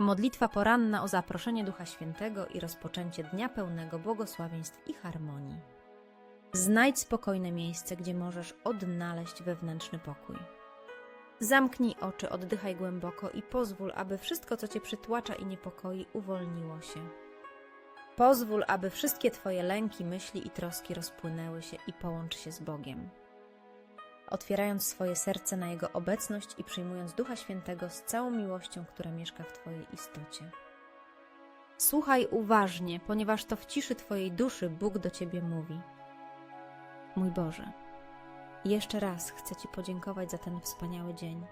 Modlitwa poranna o zaproszenie Ducha Świętego i rozpoczęcie dnia pełnego błogosławieństw i harmonii. Znajdź spokojne miejsce, gdzie możesz odnaleźć wewnętrzny pokój. Zamknij oczy, oddychaj głęboko i pozwól, aby wszystko, co cię przytłacza i niepokoi, uwolniło się. Pozwól, aby wszystkie Twoje lęki, myśli i troski rozpłynęły się i połącz się z Bogiem. Otwierając swoje serce na Jego obecność i przyjmując Ducha Świętego z całą miłością, która mieszka w Twojej istocie. Słuchaj uważnie, ponieważ to w ciszy Twojej duszy Bóg do Ciebie mówi. Mój Boże, jeszcze raz chcę Ci podziękować za ten wspaniały dzień,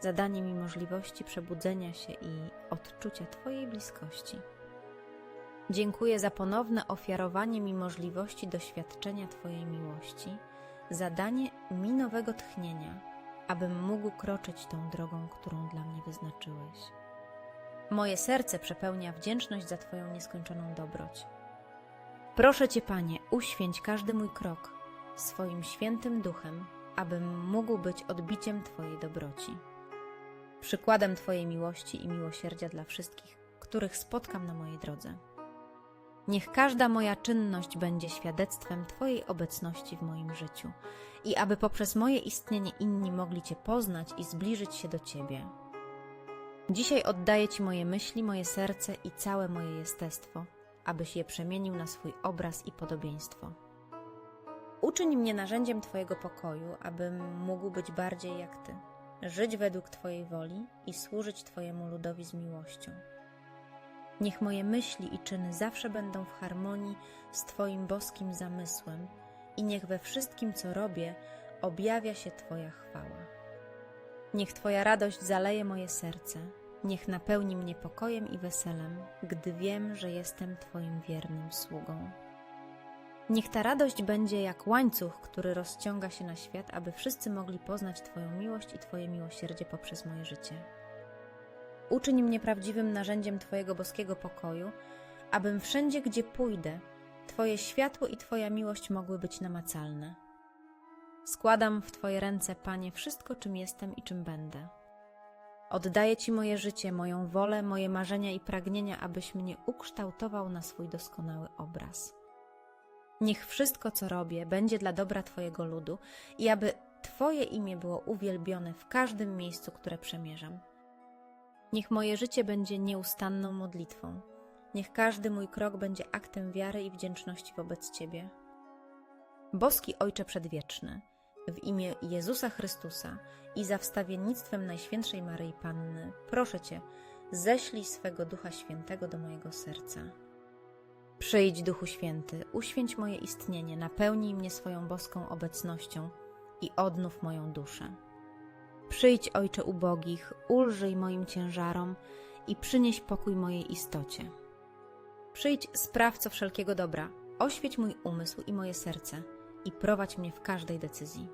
za danie mi możliwości przebudzenia się i odczucia Twojej bliskości. Dziękuję za ponowne ofiarowanie mi możliwości doświadczenia Twojej miłości, za danie mi nowego tchnienia, abym mógł kroczyć tą drogą, którą dla mnie wyznaczyłeś. Moje serce przepełnia wdzięczność za Twoją nieskończoną dobroć. Proszę Cię, Panie, uświęć każdy mój krok swoim świętym duchem, abym mógł być odbiciem Twojej dobroci, przykładem Twojej miłości i miłosierdzia dla wszystkich, których spotkam na mojej drodze. Niech każda moja czynność będzie świadectwem Twojej obecności w moim życiu i aby poprzez moje istnienie inni mogli Cię poznać i zbliżyć się do Ciebie. Dzisiaj oddaję Ci moje myśli, moje serce i całe moje jestestwo, abyś je przemienił na swój obraz i podobieństwo. Uczyń mnie narzędziem Twojego pokoju, abym mógł być bardziej jak Ty, żyć według Twojej woli i służyć Twojemu ludowi z miłością. Niech moje myśli i czyny zawsze będą w harmonii z Twoim boskim zamysłem i niech we wszystkim, co robię, objawia się Twoja chwała. Niech Twoja radość zaleje moje serce, niech napełni mnie pokojem i weselem, gdy wiem, że jestem Twoim wiernym sługą. Niech ta radość będzie jak łańcuch, który rozciąga się na świat, aby wszyscy mogli poznać Twoją miłość i Twoje miłosierdzie poprzez moje życie. Uczyń mnie prawdziwym narzędziem Twojego boskiego pokoju, abym wszędzie, gdzie pójdę, Twoje światło i Twoja miłość mogły być namacalne. Składam w Twoje ręce, Panie, wszystko, czym jestem i czym będę. Oddaję Ci moje życie, moją wolę, moje marzenia i pragnienia, abyś mnie ukształtował na swój doskonały obraz. Niech wszystko, co robię, będzie dla dobra Twojego ludu i aby Twoje imię było uwielbione w każdym miejscu, które przemierzam. Niech moje życie będzie nieustanną modlitwą. Niech każdy mój krok będzie aktem wiary i wdzięczności wobec Ciebie. Boski Ojcze Przedwieczny, w imię Jezusa Chrystusa i za wstawiennictwem Najświętszej Maryi Panny, proszę Cię, ześlij swego Ducha Świętego do mojego serca. Przyjdź, Duchu Święty, uświęć moje istnienie, napełnij mnie swoją boską obecnością i odnów moją duszę. Przyjdź, Ojcze ubogich, ulżyj moim ciężarom i przynieś pokój mojej istocie. Przyjdź, sprawco wszelkiego dobra, oświeć mój umysł i moje serce i prowadź mnie w każdej decyzji.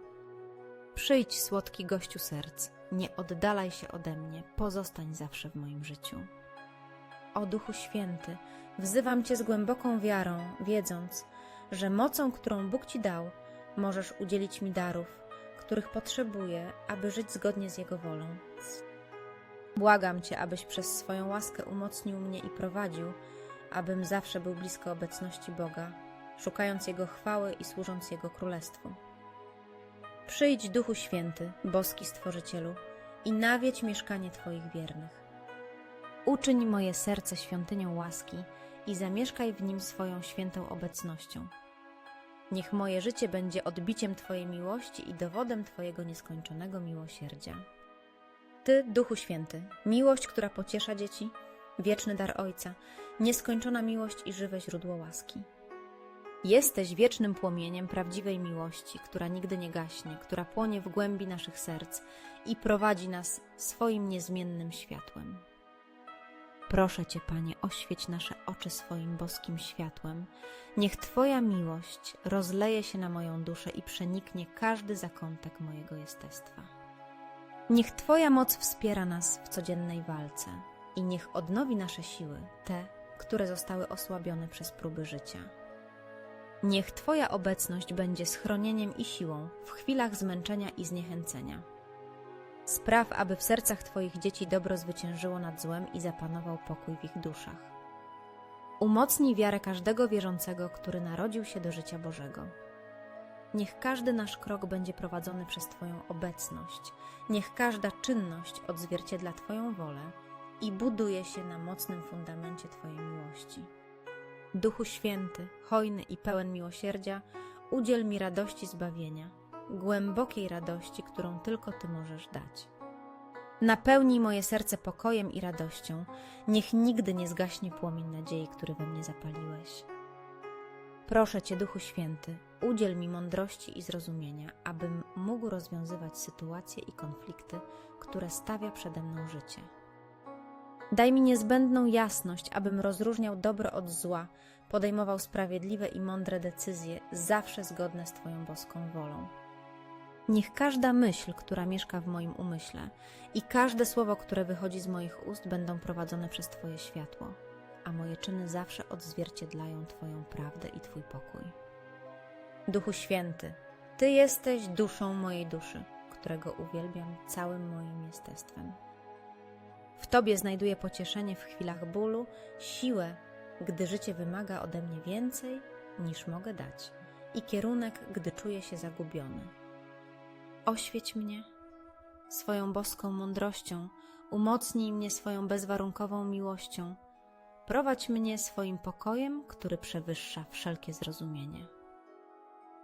Przyjdź, słodki gościu serc, nie oddalaj się ode mnie, pozostań zawsze w moim życiu. O Duchu Święty, wzywam Cię z głęboką wiarą, wiedząc, że mocą, którą Bóg Ci dał, możesz udzielić mi darów, których potrzebuję, aby żyć zgodnie z Jego wolą. Błagam Cię, abyś przez swoją łaskę umocnił mnie i prowadził, abym zawsze był blisko obecności Boga, szukając Jego chwały i służąc Jego królestwu. Przyjdź, Duchu Święty, boski Stworzycielu, i nawiedź mieszkanie Twoich wiernych. Uczyń moje serce świątynią łaski i zamieszkaj w nim swoją świętą obecnością. Niech moje życie będzie odbiciem Twojej miłości i dowodem Twojego nieskończonego miłosierdzia. Ty, Duchu Święty, miłość, która pociesza dzieci, wieczny dar Ojca, nieskończona miłość i żywe źródło łaski. Jesteś wiecznym płomieniem prawdziwej miłości, która nigdy nie gaśnie, która płonie w głębi naszych serc i prowadzi nas swoim niezmiennym światłem. Proszę Cię, Panie, oświeć nasze oczy swoim boskim światłem. Niech Twoja miłość rozleje się na moją duszę i przeniknie każdy zakątek mojego jestestwa. Niech Twoja moc wspiera nas w codziennej walce i niech odnowi nasze siły, te, które zostały osłabione przez próby życia. Niech Twoja obecność będzie schronieniem i siłą w chwilach zmęczenia i zniechęcenia. Spraw, aby w sercach Twoich dzieci dobro zwyciężyło nad złem i zapanował pokój w ich duszach. Umocnij wiarę każdego wierzącego, który narodził się do życia Bożego. Niech każdy nasz krok będzie prowadzony przez Twoją obecność, niech każda czynność odzwierciedla Twoją wolę i buduje się na mocnym fundamencie Twojej miłości. Duchu Święty, hojny i pełen miłosierdzia, udziel mi radości zbawienia, głębokiej radości, którą tylko Ty możesz dać. Napełnij moje serce pokojem i radością, niech nigdy nie zgaśnie płomień nadziei, który we mnie zapaliłeś. Proszę Cię, Duchu Święty, udziel mi mądrości i zrozumienia, abym mógł rozwiązywać sytuacje i konflikty, które stawia przede mną życie. Daj mi niezbędną jasność, abym rozróżniał dobro od zła, podejmował sprawiedliwe i mądre decyzje, zawsze zgodne z Twoją boską wolą. Niech każda myśl, która mieszka w moim umyśle i każde słowo, które wychodzi z moich ust, będą prowadzone przez Twoje światło, a moje czyny zawsze odzwierciedlają Twoją prawdę i Twój pokój. Duchu Święty, Ty jesteś duszą mojej duszy, którego uwielbiam całym moim jestestwem. W Tobie znajduję pocieszenie w chwilach bólu, siłę, gdy życie wymaga ode mnie więcej niż mogę dać, i kierunek, gdy czuję się zagubiony. Oświeć mnie swoją boską mądrością, umocnij mnie swoją bezwarunkową miłością, prowadź mnie swoim pokojem, który przewyższa wszelkie zrozumienie.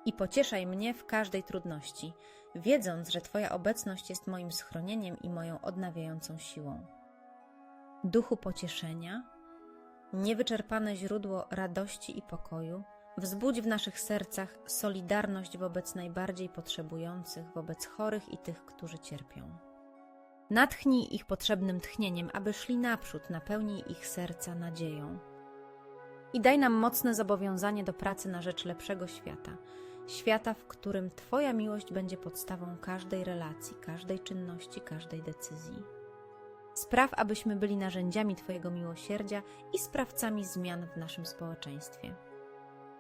I pocieszaj mnie w każdej trudności, wiedząc, że Twoja obecność jest moim schronieniem i moją odnawiającą siłą. Duchu pocieszenia, niewyczerpane źródło radości i pokoju, Wzbudź w naszych sercach solidarność wobec najbardziej potrzebujących, wobec chorych i tych, którzy cierpią. Natchnij ich potrzebnym tchnieniem, aby szli naprzód, napełnij ich serca nadzieją. I daj nam mocne zobowiązanie do pracy na rzecz lepszego świata, świata, w którym Twoja miłość będzie podstawą każdej relacji, każdej czynności, każdej decyzji. Spraw, abyśmy byli narzędziami Twojego miłosierdzia i sprawcami zmian w naszym społeczeństwie.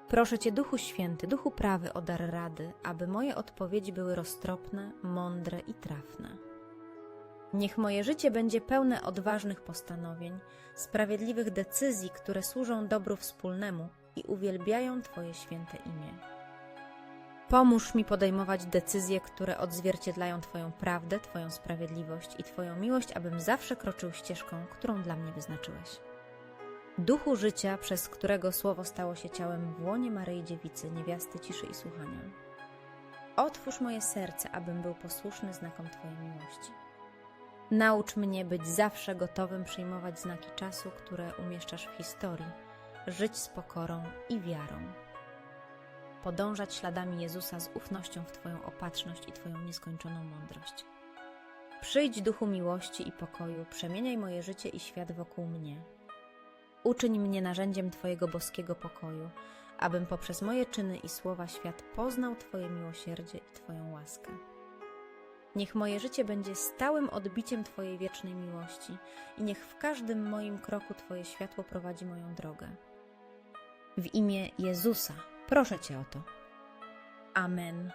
Proszę Cię, Duchu Święty, Duchu Prawy o dar rady, aby moje odpowiedzi były roztropne, mądre i trafne. Niech moje życie będzie pełne odważnych postanowień, sprawiedliwych decyzji, które służą dobru wspólnemu i uwielbiają Twoje święte imię. Pomóż mi podejmować decyzje, które odzwierciedlają Twoją prawdę, Twoją sprawiedliwość i Twoją miłość, abym zawsze kroczył ścieżką, którą dla mnie wyznaczyłeś. Duchu życia, przez którego słowo stało się ciałem w łonie Maryi Dziewicy, niewiasty ciszy i słuchania. Otwórz moje serce, abym był posłuszny znakom Twojej miłości. Naucz mnie być zawsze gotowym przyjmować znaki czasu, które umieszczasz w historii, żyć z pokorą i wiarą. Podążać śladami Jezusa z ufnością w Twoją opatrzność i Twoją nieskończoną mądrość. Przyjdź duchu miłości i pokoju, przemieniaj moje życie i świat wokół mnie. Uczyń mnie narzędziem Twojego boskiego pokoju, abym poprzez moje czyny i słowa świat poznał Twoje miłosierdzie i Twoją łaskę. Niech moje życie będzie stałym odbiciem Twojej wiecznej miłości i niech w każdym moim kroku Twoje światło prowadzi moją drogę. W imię Jezusa proszę Cię o to. Amen.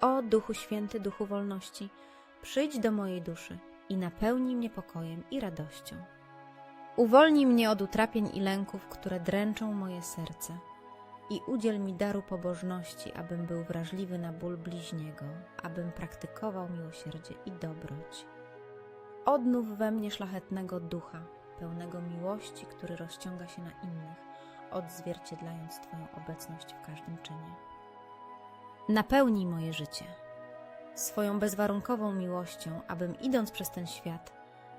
O Duchu Święty, Duchu Wolności, przyjdź do mojej duszy i napełnij mnie pokojem i radością. Uwolnij mnie od utrapień i lęków, które dręczą moje serce i udziel mi daru pobożności, abym był wrażliwy na ból bliźniego, abym praktykował miłosierdzie i dobroć. Odnów we mnie szlachetnego ducha, pełnego miłości, który rozciąga się na innych, odzwierciedlając Twoją obecność w każdym czynie. Napełnij moje życie swoją bezwarunkową miłością, abym idąc przez ten świat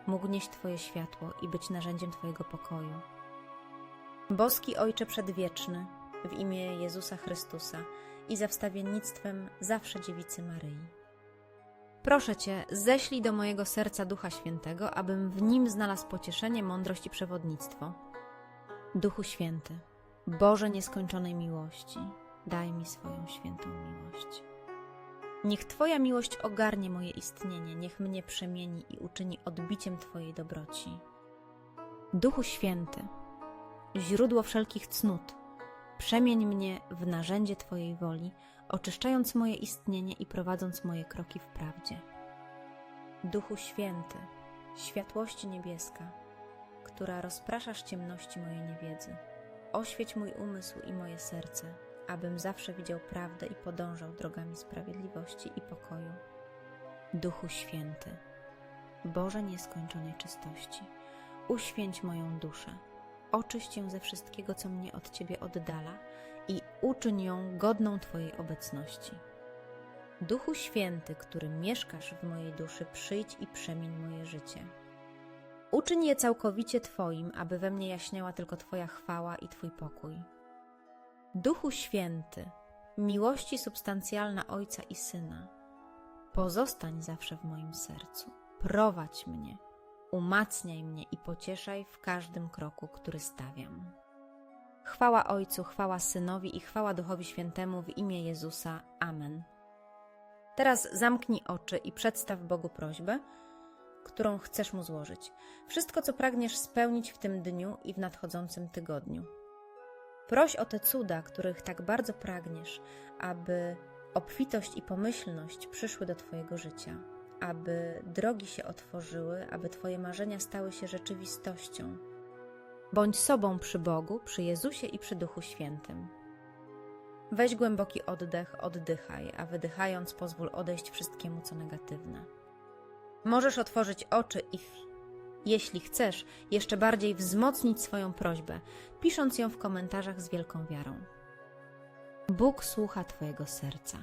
mógł nieść Twoje światło i być narzędziem Twojego pokoju. Boski Ojcze Przedwieczny, w imię Jezusa Chrystusa i za wstawiennictwem zawsze Dziewicy Maryi. Proszę Cię, ześlij do mojego serca Ducha Świętego, abym w nim znalazł pocieszenie, mądrość i przewodnictwo. Duchu Święty, Boże nieskończonej miłości, daj mi swoją świętą miłość. Niech Twoja miłość ogarnie moje istnienie, niech mnie przemieni i uczyni odbiciem Twojej dobroci. Duchu Święty, źródło wszelkich cnót, przemień mnie w narzędzie Twojej woli, oczyszczając moje istnienie i prowadząc moje kroki w prawdzie. Duchu Święty, światłości niebieska, która rozpraszasz ciemności mojej niewiedzy, oświeć mój umysł i moje serce, abym zawsze widział prawdę i podążał drogami sprawiedliwości i pokoju. Duchu Święty, Boże nieskończonej czystości, uświęć moją duszę, oczyść ją ze wszystkiego, co mnie od Ciebie oddala i uczyń ją godną Twojej obecności. Duchu Święty, który mieszkasz w mojej duszy, przyjdź i przemień moje życie. Uczyń je całkowicie Twoim, aby we mnie jaśniała tylko Twoja chwała i Twój pokój. Duchu Święty, miłości substancjalna Ojca i Syna, pozostań zawsze w moim sercu. Prowadź mnie, umacniaj mnie i pocieszaj w każdym kroku, który stawiam. Chwała Ojcu, chwała Synowi i chwała Duchowi Świętemu w imię Jezusa. Amen. Teraz zamknij oczy i przedstaw Bogu prośbę, którą chcesz Mu złożyć. Wszystko, co pragniesz spełnić w tym dniu i w nadchodzącym tygodniu. Proś o te cuda, których tak bardzo pragniesz, aby obfitość i pomyślność przyszły do Twojego życia, aby drogi się otworzyły, aby Twoje marzenia stały się rzeczywistością. Bądź sobą przy Bogu, przy Jezusie i przy Duchu Świętym. Weź głęboki oddech, oddychaj, a wydychając pozwól odejść wszystkiemu, co negatywne. Możesz otworzyć oczy i, jeśli chcesz, jeszcze bardziej wzmocnić swoją prośbę, pisząc ją w komentarzach z wielką wiarą. Bóg słucha Twojego serca.